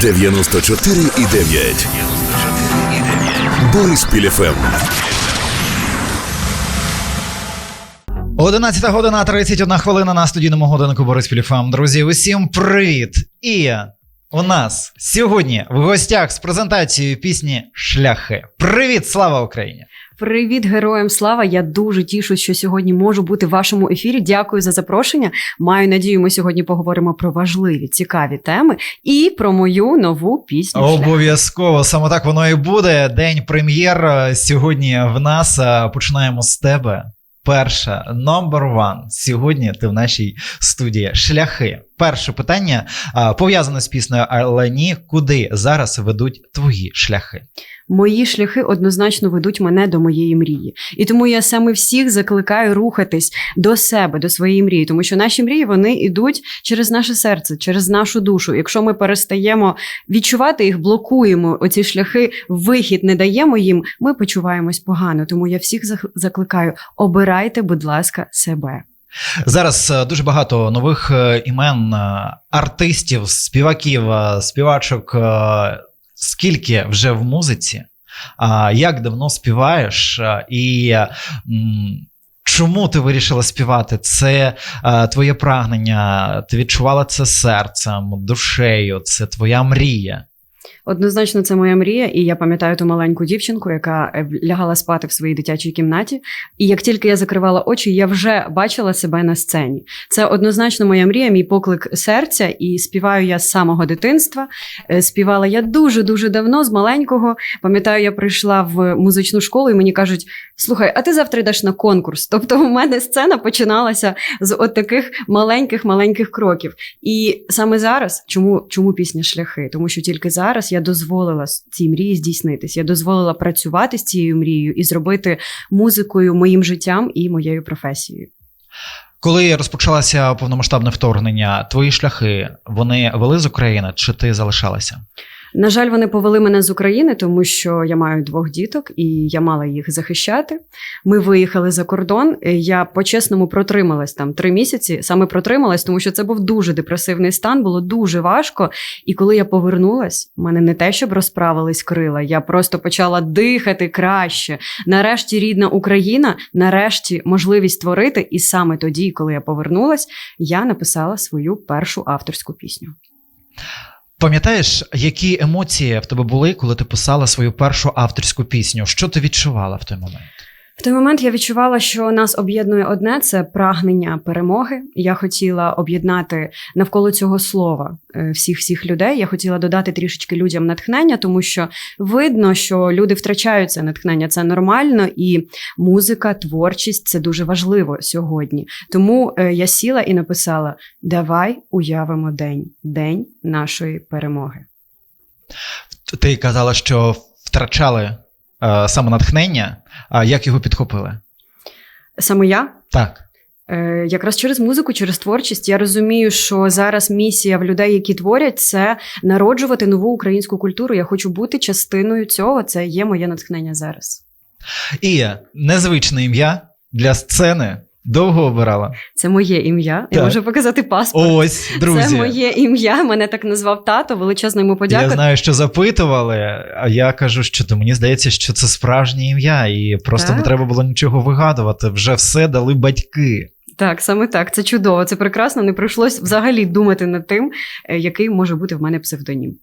94,9. Бориспіль ФМ. 11 година 31 хвилина на студійному годиннику Бориспіль ФМ. Друзі, усім привіт! І у нас сьогодні в гостях з презентацією пісні Шляхи. Привіт, слава Україні! Привіт, героям слава! Я дуже тішусь, що сьогодні можу бути в вашому ефірі. Дякую за запрошення. Маю надію, ми сьогодні поговоримо про важливі, цікаві теми і про мою нову пісню. Обов'язково саме так воно і буде. День прем'єр сьогодні в нас. Е, Починаємо з тебе. Перша number one. Сьогодні ти в нашій студії. Шляхи. Перше питання пов'язане з піснею але ні. Куди зараз ведуть твої шляхи? Мої шляхи однозначно ведуть мене до моєї мрії. І тому я саме всіх закликаю рухатись до себе, до своєї мрії, тому що наші мрії вони йдуть через наше серце, через нашу душу. Якщо ми перестаємо відчувати їх, блокуємо оці шляхи, вихід не даємо їм, ми почуваємось погано. Тому я всіх закликаю: обирайте, будь ласка, себе. Зараз е, дуже багато нових е, імен е, артистів, співаків, співачок. Скільки вже в музиці? Як давно співаєш? І чому ти вирішила співати? Це твоє прагнення, ти відчувала це серцем, душею, це твоя мрія. Однозначно, це моя мрія, і я пам'ятаю ту маленьку дівчинку, яка е, лягала спати в своїй дитячій кімнаті. І як тільки я закривала очі, я вже бачила себе на сцені. Це однозначно моя мрія, мій поклик серця, і співаю я з самого дитинства. Е, Співала я дуже дуже давно, з маленького. Пам'ятаю, я прийшла в музичну школу, і мені кажуть: слухай, а ти завтра йдеш на конкурс. Тобто, у мене сцена починалася з от таких маленьких маленьких кроків. І саме зараз, чому, чому пісня шляхи? Тому що тільки зараз я дозволила цій мрії здійснитись. Я дозволила працювати з цією мрією і зробити музикою моїм життям і моєю професією. Коли розпочалося повномасштабне вторгнення, твої шляхи вони вели з України, чи ти залишалася? На жаль, вони повели мене з України, тому що я маю двох діток і я мала їх захищати. Ми виїхали за кордон. Я по-чесному протрималась там три місяці. Саме протрималась, тому що це був дуже депресивний стан, було дуже важко. І коли я повернулась, в мене не те, щоб розправились крила, я просто почала дихати краще. Нарешті рідна Україна, нарешті можливість творити. І саме тоді, коли я повернулась, я написала свою першу авторську пісню. Пам'ятаєш, які емоції в тебе були, коли ти писала свою першу авторську пісню? Що ти відчувала в той момент? В той момент я відчувала, що нас об'єднує одне це прагнення перемоги. Я хотіла об'єднати навколо цього слова е, всіх всіх людей. Я хотіла додати трішечки людям натхнення, тому що видно, що люди втрачають це натхнення. Це нормально, і музика, творчість це дуже важливо сьогодні. Тому е, я сіла і написала: Давай уявимо день, день нашої перемоги. Ти казала, що втрачали саме натхнення. А як його підхопили? Саме я Так. Е, Якраз через музику, через творчість я розумію, що зараз місія в людей, які творять, це народжувати нову українську культуру. Я хочу бути частиною цього. Це є моє натхнення зараз. І незвичне ім'я для сцени довго обирала. Це моє ім'я. Я можу показати паспорт. Ось, друзі. Це моє ім'я. Мене так назвав тато. Величезно йому подяку. Я знаю, що запитували, а я кажу, що то мені здається, що це справжнє ім'я, і просто Так. не треба було нічого вигадувати. Вже все дали батьки. Так, саме так. Це чудово. Це прекрасно. Не прийшлось взагалі думати над тим, е, який може бути в мене псевдонім.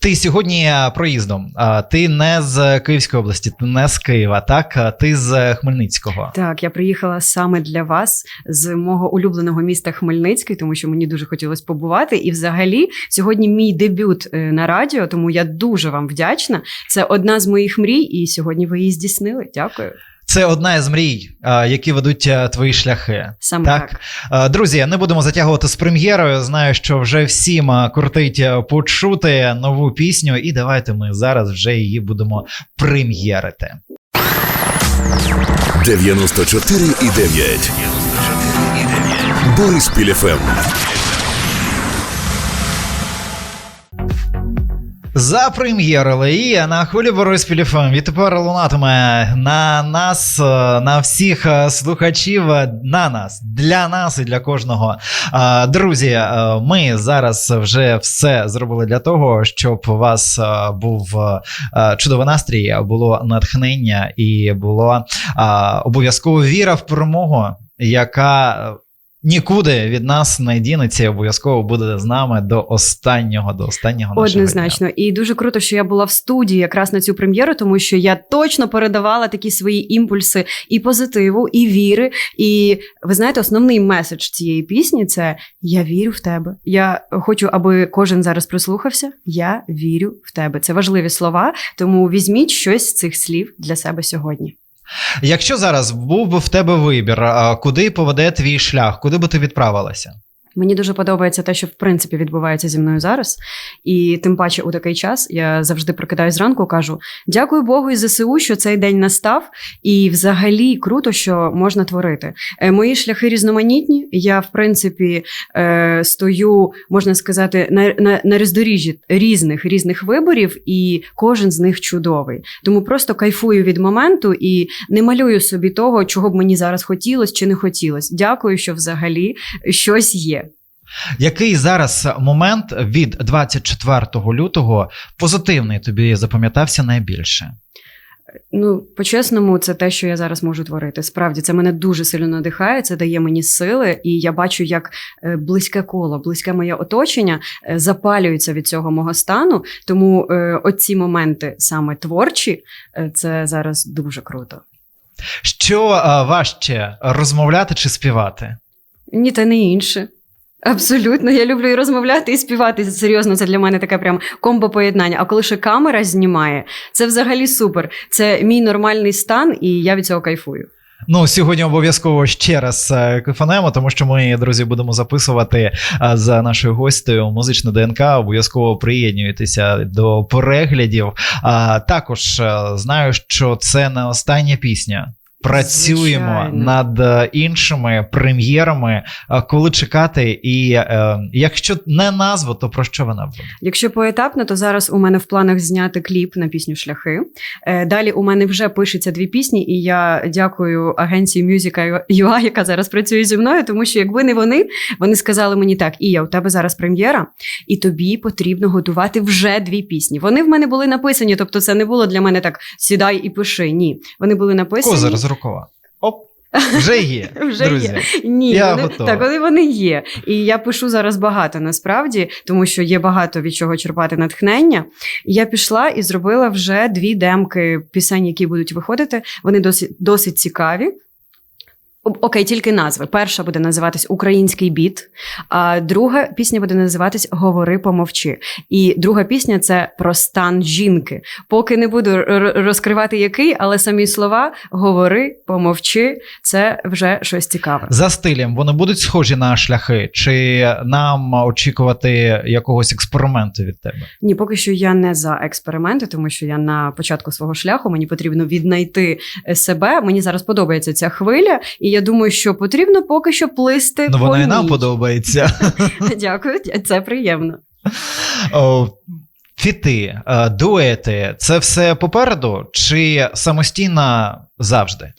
Ти сьогодні е, проїздом. Ти не з Київської області, ти не з Києва, так? Ти з Хмельницького. Так, я приїхала саме для вас з мого улюбленого міста Хмельницький, тому що мені дуже хотілося побувати. І, взагалі, сьогодні мій дебют е, на радіо, тому я дуже вам вдячна. Це одна з моїх мрій, і сьогодні ви її здійснили. Дякую. Це одна із мрій, які ведуть твої шляхи. Саме Так. так. Друзі, не будемо затягувати з прем'єрою. Знаю, що вже всім а, кортить а, почути нову пісню, і давайте ми зараз вже її будемо прем'єрити. 94,9. Бориспіль ФМ. Запрем'єрили і на хвилі Бориспіль ФМ відтепер лунатиме на нас, е, на всіх е, слухачів, е, на нас, для нас і для кожного. Друзі, ми зараз вже все зробили для того, щоб у вас був чудовий настрій, було натхнення і було обов'язково віра в перемогу, яка. Нікуди від нас не дінеться, обов'язково буде з нами до останнього, до останнього нашого дня. І дуже круто, що я була в студії якраз на цю прем'єру, тому що я точно передавала такі свої імпульси і позитиву, і віри. І ви знаєте, основний меседж цієї пісні це Я вірю в тебе. Я хочу, аби кожен зараз прислухався. Я вірю в тебе. Це важливі слова, тому візьміть щось з цих слів для себе сьогодні. Якщо зараз був би в тебе вибір, куди поведе твій шлях, куди би ти відправилася? Мені дуже подобається те, що в принципі відбувається зі мною зараз. І тим паче у такий час я завжди прокидаюсь зранку, кажу: дякую Богу і ЗСУ, що цей день настав. І взагалі круто, що можна творити. Е, Мої шляхи різноманітні. Я, в принципі, е, стою, можна сказати, на, на, на роздоріжжі різних різних виборів, і кожен з них чудовий. Тому просто кайфую від моменту і не малюю собі того, чого б мені зараз хотілося чи не хотілося. Дякую, що взагалі щось є. Який зараз момент від 24 лютого позитивний тобі запам'ятався найбільше? Ну, по-чесному, це те, що я зараз можу творити. Справді, це мене дуже сильно надихає, це дає мені сили, і я бачу, як е, близьке коло, близьке моє оточення е, запалюється від цього мого стану. Тому е, оці моменти саме творчі, це зараз дуже круто. Що важче розмовляти чи співати? Ні, та не інше. Абсолютно, я люблю і розмовляти, і співати. Серйозно, це для мене таке прям комбо поєднання. А коли ще камера знімає, це взагалі супер. Це мій нормальний стан, і я від цього кайфую. Ну, сьогодні обов'язково ще раз е, кайфанемо, тому що ми, друзі, будемо записувати е, за нашою гостею музичну ДНК. Обов'язково приєднуйтеся до переглядів. А також е, знаю, що це не остання пісня. Працюємо Звичайно. над е, іншими прем'єрами, е, коли чекати, і е, якщо не назву, то про що вона буде? Якщо поетапно, то зараз у мене в планах зняти кліп на пісню Шляхи. Е, Далі у мене вже пишеться дві пісні, і я дякую агенції Music.ua, яка зараз працює зі мною, тому що якби не вони, вони сказали мені так: Ія, у тебе зараз прем'єра, і тобі потрібно готувати вже дві пісні. Вони в мене були написані, тобто це не було для мене так сідай і пиши. Ні, вони були написані. Козир рукава. Оп, вже є. Вже друзі. є. Ні, Я вони, готова. так, вони, вони є. І я пишу зараз багато насправді, тому що є багато від чого черпати натхнення. І я пішла і зробила вже дві демки пісень, які будуть виходити. Вони досить, досить цікаві. Окей, тільки назви. Перша буде називатись Український біт, а друга пісня буде називатись Говори, помовчи. І друга пісня це про стан жінки. Поки не буду розкривати який, але самі слова говори, помовчи це вже щось цікаве. За стилем вони будуть схожі на шляхи, чи нам очікувати якогось експерименту від тебе? Ні, поки що я не за експерименти, тому що я на початку свого шляху мені потрібно віднайти себе. Мені зараз подобається ця хвиля, і я думаю, що потрібно поки що плисти. Ну, вона і нам подобається. Дякую, це приємно. О, Фіти, е, дуети це все попереду, чи самостійно завжди?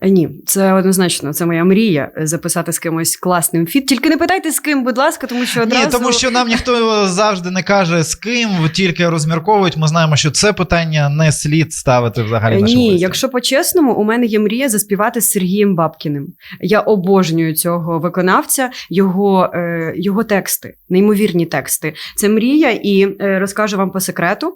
Е, Ні, це однозначно, це моя мрія е, записати з кимось класним фіт. Тільки не питайте з ким, будь ласка, тому що одразу... Ні, тому що нам ніхто завжди не каже з ким, тільки розмірковують. Ми знаємо, що це питання не слід ставити взагалі. Е, Ні, гостям. якщо по-чесному, у мене є мрія заспівати з Сергієм Бабкіним. Я обожнюю цього виконавця, його, його тексти, неймовірні тексти. Це мрія, і розкажу вам по секрету.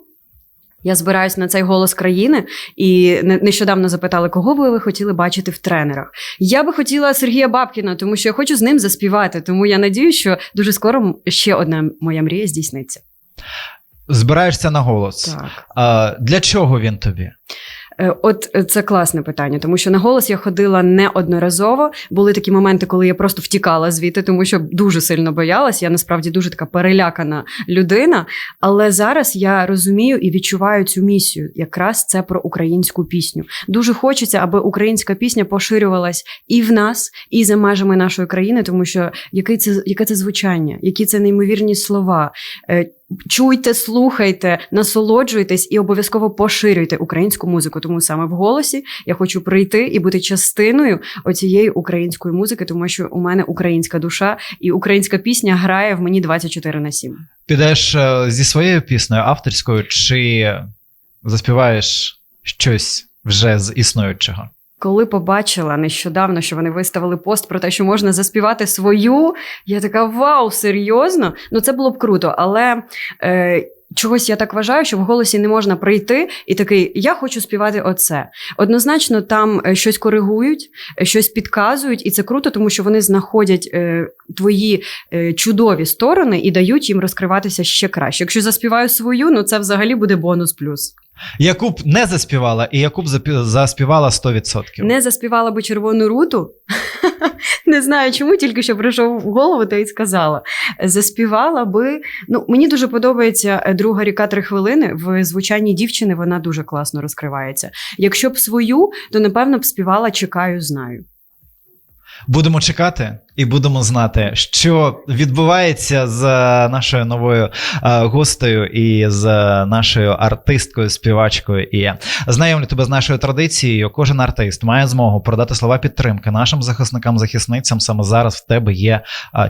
Я збираюсь на цей голос країни, і не- нещодавно запитали, кого би ви хотіли бачити в тренерах. Я би хотіла Сергія Бабкіна, тому що я хочу з ним заспівати. Тому я надію, що дуже скоро ще одна моя мрія здійсниться. Збираєшся на голос. Так. А, для чого він тобі? Е, От е, це класне питання, тому що на голос я ходила неодноразово. Були такі моменти, коли я просто втікала звідти, тому що дуже сильно боялась. Я насправді дуже така перелякана людина. Але зараз я розумію і відчуваю цю місію. Якраз це про українську пісню. Дуже хочеться, аби українська пісня поширювалась і в нас, і за межами нашої країни, тому що яке це, яке це звучання, які це неймовірні слова. Чуйте, слухайте, насолоджуйтесь і обов'язково поширюйте українську музику. Тому саме в голосі я хочу прийти і бути частиною оцієї української музики, тому що у мене українська душа і українська пісня грає в мені 24 на 7. Підеш е, зі своєю піснею авторською, чи заспіваєш щось вже з існуючого? Коли побачила нещодавно, що вони виставили пост про те, що можна заспівати свою, я така вау, серйозно? Ну це було б круто, але. Е, Чогось я так вважаю, що в голосі не можна прийти і такий я хочу співати оце. Однозначно, там е, щось коригують, е, щось підказують, і це круто, тому що вони знаходять е, твої е, чудові сторони і дають їм розкриватися ще краще. Якщо заспіваю свою, ну це взагалі буде бонус плюс. Яку б не заспівала, і яку б заспівала 100%. Не заспівала би червону руту. Не знаю чому, тільки що прийшов в голову та й сказала. Заспівала би. Ну, мені дуже подобається е, друга ріка три хвилини. В звучанні дівчини вона дуже класно розкривається. Якщо б свою, то напевно б співала Чекаю, знаю. Будемо чекати і будемо знати, що відбувається з е, нашою новою е, гостею і з е, нашою артисткою, співачкою. І знайомлю тебе з нашою традицією. Кожен артист має змогу продати слова підтримки нашим захисникам, захисницям. Саме зараз в тебе є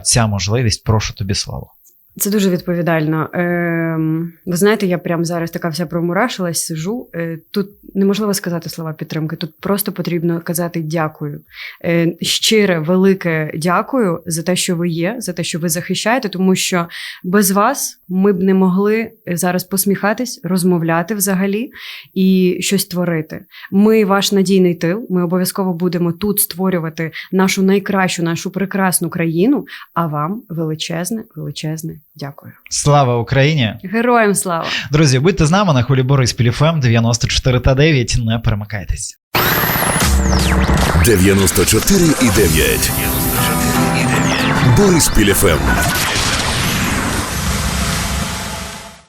ця можливість. Прошу тобі слово. Це дуже відповідально. Ем, ви знаєте, я прямо зараз така вся промурашилась, сижу. Е, тут неможливо сказати слова підтримки. Тут просто потрібно казати дякую. Е, щире, велике дякую за те, що ви є, за те, що ви захищаєте, тому що без вас ми б не могли зараз посміхатись, розмовляти взагалі і щось творити. Ми ваш надійний тил. Ми обов'язково будемо тут створювати нашу найкращу, нашу прекрасну країну. А вам величезне, величезне дякую. Слава Україні! Героям слава! Друзі, будьте з нами на хвилі Борис Піліфем 94 та 9. Не перемикайтесь. 94 і 9. Борис Піліфем.